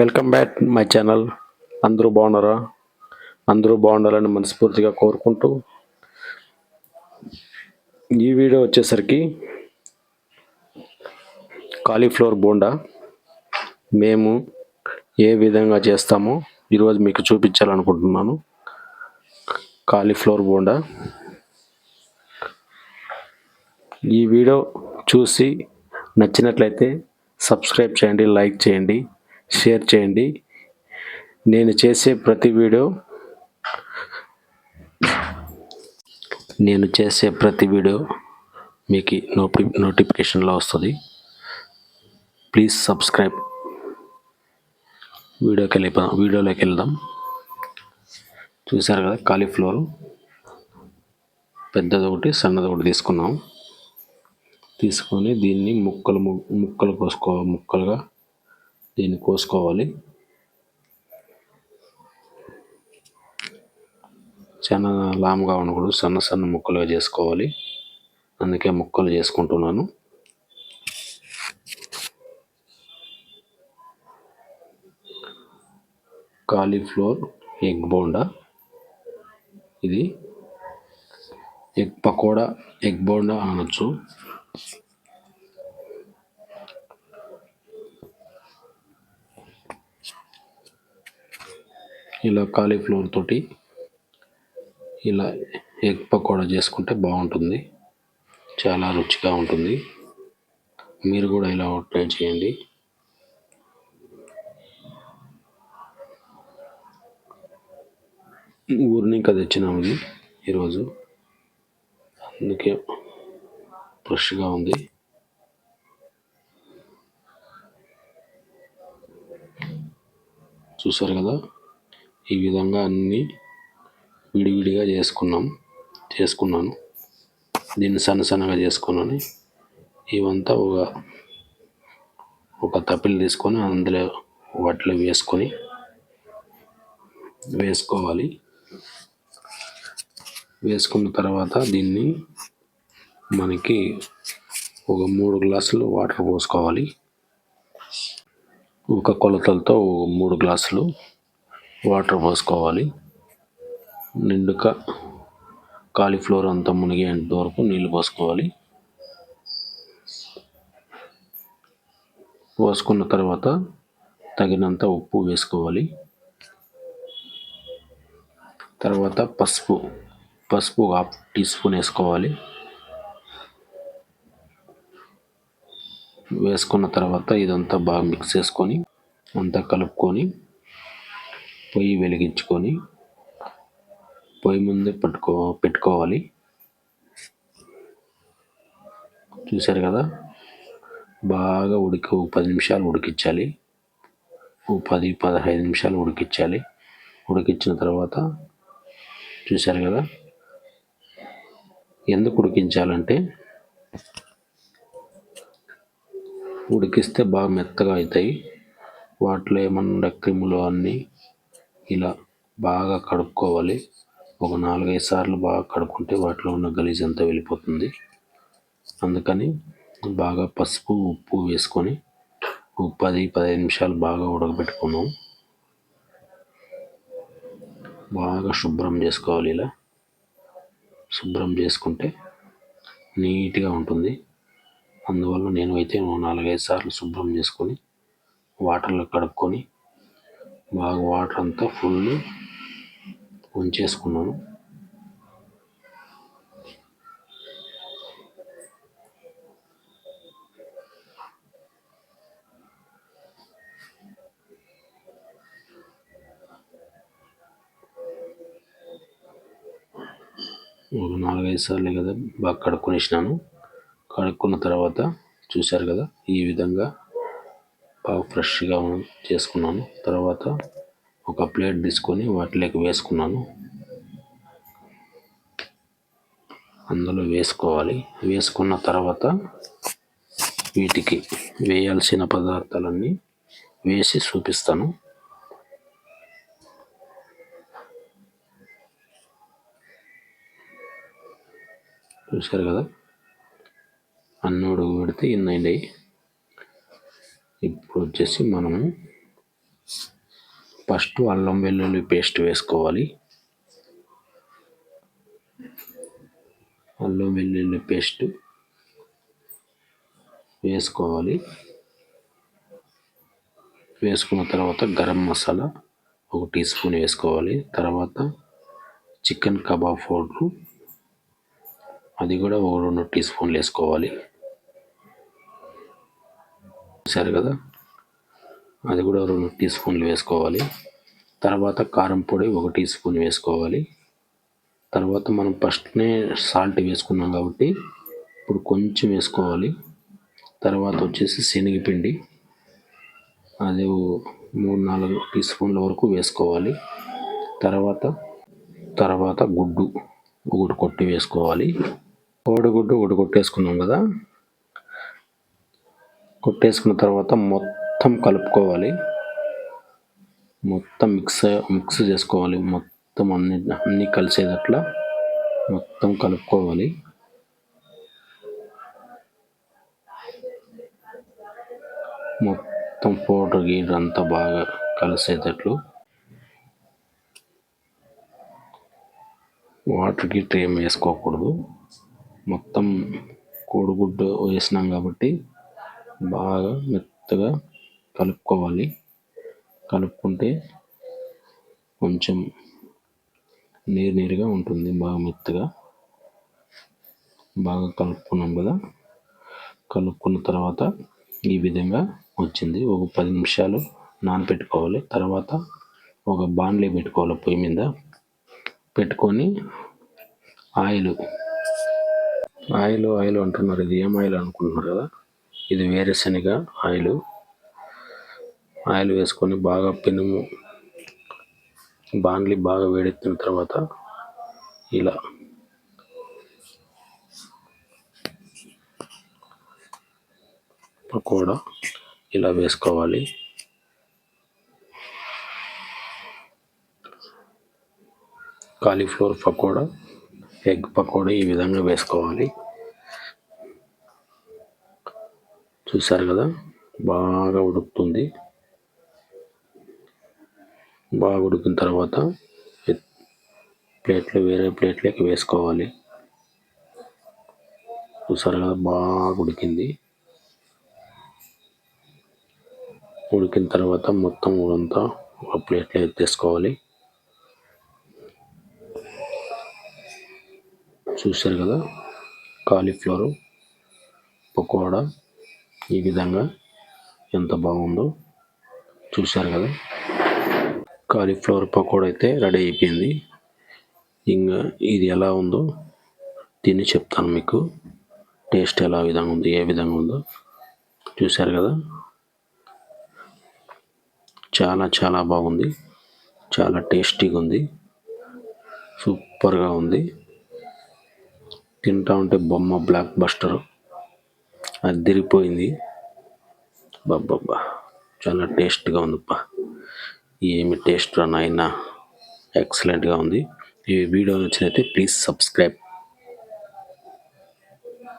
Welcome back my channel అందరూ బాగున్నారా? అందరూ బాగుండాలని మనస్ఫూర్తిగా కోరుకుంటూ ఈ వీడియో వచ్చేసరికి కాలీఫ్లవర్ బోండా. మేము ఏ విధంగా చేస్తామో ఈరోజు మీకు చూపించాలనుకుంటున్నాను. కాలీఫ్లవర్ బోండా. ఈ వీడియో చూసి నచ్చినట్లయితే సబ్స్క్రైబ్ చేయండి లైక్ చేయండి. షేర్ చేయండి. నేను చేసే ప్రతి వీడియో నేను చేసే ప్రతి వీడియో మీకు నోటి నోటిఫికేషన్లో వస్తుంది. Please subscribe. వీడియోకి వెళ్ళిపోదాం వీడియోలోకి వెళ్దాం. చూసారు కదా కాలీఫ్లవర్. పెద్దది ఒకటి సన్నది ఒకటి తీసుకున్నాం. తీసుకొని దీన్ని ముక్కలు ము- ముక్కలు కోసుకో ముక్కలుగా దీన్ని కోసుకోవాలి. చాలా లాంగా ఉండకూడదు సన్న సన్న ముక్కలుగా చేసుకోవాలి. అందుకే ముక్కలు చేసుకుంటున్నాను. Cauliflower egg bonda. ఇది ఎగ్ పకోడా ఎగ్ బోండా అనొచ్చు. ఇలా కాలీఫ్లవర్ తోటి ఇలా ఎగ్ పకోడా చేసుకుంటే బాగుంటుంది. చాలా రుచిగా ఉంటుంది. మీరు కూడా ఇలా ట్రై చేయండి. ఊరిని ఇంకా తెచ్చినాము ఇది ఈరోజు. అందుకే ఫ్రెష్గా ఉంది. చూసారు కదా? ఈ విధంగా అన్నీ విడివిడిగా చేసుకున్నాం చేసుకున్నాను. దీన్ని సన్న సన్నగా చేసుకున్నాను. ఇవంతా ఒక ఒక తప్పిలు తీసుకొని అందులో వాటిలో వేసుకొని వేసుకోవాలి. వేసుకున్న తర్వాత దీన్ని మనకి ఒక మూడు గ్లాసులు వాటర్ పోసుకోవాలి. ఒక కొలతలతో మూడు గ్లాసులు వాటర్ పోసుకోవాలి. నిండుగా కాలీఫ్లవర్ అంతా మునిగేంత వరకు నీళ్ళు పోసుకోవాలి. పోసుకున్న తర్వాత తగినంత ఉప్పు వేసుకోవాలి. తర్వాత పసుపు పసుపు హాఫ్ టీ స్పూన్ వేసుకోవాలి. వేసుకున్న తర్వాత ఇదంతా బాగా మిక్స్ చేసుకొని అంతా కలుపుకొని పొయ్యి వెలిగించుకొని పొయ్యి ముందే పట్టుకో పెట్టుకోవాలి. చూశారు కదా? బాగా ఉడికి పది నిమిషాలు ఉడికించాలి. ఓ పది పదహైదు నిమిషాలు ఉడికించాలి. ఉడికించిన తర్వాత చూశారు కదా? ఎందుకు ఉడికించాలంటే ఉడికిస్తే బాగా మెత్తగా అవుతాయి. వాటిలో ఏమన్నా క్రిములు అన్నీ ఇలా బాగా కడుక్కోవాలి. ఒక నాలుగైదు సార్లు బాగా కడుక్కుంటే వాటిలో ఉన్న గలీజ్ అంతా వెళ్ళిపోతుంది. అందుకని బాగా పసుపు ఉప్పు వేసుకొని పది పదిహేను నిమిషాలు బాగా ఉడకబెట్టుకున్నాం. బాగా శుభ్రం చేసుకోవాలి ఇలా. శుభ్రం చేసుకుంటే నీట్గా ఉంటుంది. అందువల్ల నేను అయితే నాలుగైదు సార్లు శుభ్రం చేసుకొని వాటర్లో కడుక్కొని బాగా వాటర్ అంతా ఫుల్ ఉంచేసుకున్నాను. ఒక నాలుగైదు సార్లు కదా బాగా కడుక్కొనేసినాను కడుక్కున్న తర్వాత చూశారు కదా ఈ విధంగా బాగా ఫ్రెష్గా చేసుకున్నాను. తర్వాత ఒక ప్లేట్ తీసుకొని వాటిలోకి వేసుకున్నాను. అందులో వేసుకోవాలి. వేసుకున్న తర్వాత వీటికి వేయాల్సిన పదార్థాలన్నీ వేసి చూపిస్తాను. చూశారు కదా? అన్నోడు పెడితే ఇన్ని ఇప్పుడు వచ్చేసి మనము ఫస్ట్ అల్లం వెల్లుల్లి పేస్ట్ వేసుకోవాలి. అల్లం వెల్లుల్లి పేస్ట్ వేసుకోవాలి. వేసుకున్న తర్వాత గరం మసాలా ఒక టీ స్పూన్ వేసుకోవాలి. తర్వాత చికెన్ కబాబ్ పౌడరు అది కూడా ఒక రెండు టీ స్పూన్లు వేసుకోవాలి. సరే కదా? అది కూడా రెండు టీ స్పూన్లు వేసుకోవాలి. తర్వాత కారం పొడి ఒక టీ స్పూన్ వేసుకోవాలి. తర్వాత మనం ఫస్ట్నే సాల్ట్ వేసుకున్నాం కాబట్టి ఇప్పుడు కొంచెం వేసుకోవాలి. తర్వాత వచ్చేసి శనగపిండి. అది మూడు నాలుగు టీ స్పూన్ల వరకు వేసుకోవాలి. తర్వాత తర్వాత గుడ్డు ఒకటి కొట్టి వేసుకోవాలి. కోడిగుడ్డు ఒకటి కొట్టేసుకున్నాం కదా? కొట్టేసుకున్న తర్వాత మొత్తం కలుపుకోవాలి. మొత్తం మిక్స్ మిక్స్ చేసుకోవాలి. మొత్తం అన్ని అన్నీ కలిసేటట్లా మొత్తం కలుపుకోవాలి. మొత్తం పౌడర్ గీడర్ అంతా బాగా కలిసేటట్లు వాటర్ గీటర్ ఏం వేసుకోకూడదు. మొత్తం కోడిగుడ్డు వేసినాం కాబట్టి బాగా మెత్తగా కలుపుకోవాలి. కలుపుకుంటే కొంచెం నీరు నీరుగా ఉంటుంది. బాగా మెత్తగా. బాగా కలుపుకున్నాం కదా. కలుపుకున్న తర్వాత ఈ విధంగా వచ్చింది. ఒక పది నిమిషాలు నానపెట్టుకోవాలి. తర్వాత ఒక బాండ్లీ పెట్టుకోవాలి పొయ్యి మీద. పెట్టుకొని ఆయిల్. ఆయిల్ ఆయిల్ అంటున్నారు. ఇది ఏం ఆయిల్ అనుకుంటున్నారు కదా? ఇది వేరుశనగ ఆయిల్. ఆయిల్ వేసుకొని బాగా పెనుము బాండ్లీ బాగా వేడెత్తిన తర్వాత ఇలా పకోడా ఇలా వేసుకోవాలి. కాలీఫ్లవర్ పకోడా ఎగ్ పకోడా ఈ విధంగా వేసుకోవాలి. చూసారు కదా? బాగా ఉడుకుతుంది. బాగా ఉడికిన తర్వాత ప్లేట్లు వేరే ప్లేట్లోకి వేసుకోవాలి. చూసారు కదా? బాగా ఉడికింది. ఉడికిన తర్వాత మొత్తం అంతా ఒక ప్లేట్లో ఎత్తేసుకోవాలి చూశారు కదా? కాలీఫ్లవర్ పకోడా ఈ విధంగా ఎంత బాగుందో చూశారు కదా. కాలీఫ్లవర్ పకోడా అయితే రెడీ అయిపోయింది. ఇంకా ఇది ఎలా ఉందో తిని చెప్తాను మీకు. టేస్ట్ ఎలా విధంగా ఉంది ఏ విధంగా ఉందో చూశారు కదా. చాలా చాలా బాగుంది. చాలా టేస్టీగా ఉంది. సూపర్గా ఉంది. తింటా ఉంటే బొమ్మ బ్లాక్ బస్టర్. అదిరిపోయింది బాబ్బా చాలా టేస్ట్గా ఉందిప్ప ఏమి టేస్ట్ రా నాయన. ఎక్సలెంట్గా ఉంది. ఈ వీడియో నచ్చినైతే ప్లీజ్ సబ్స్క్రైబ్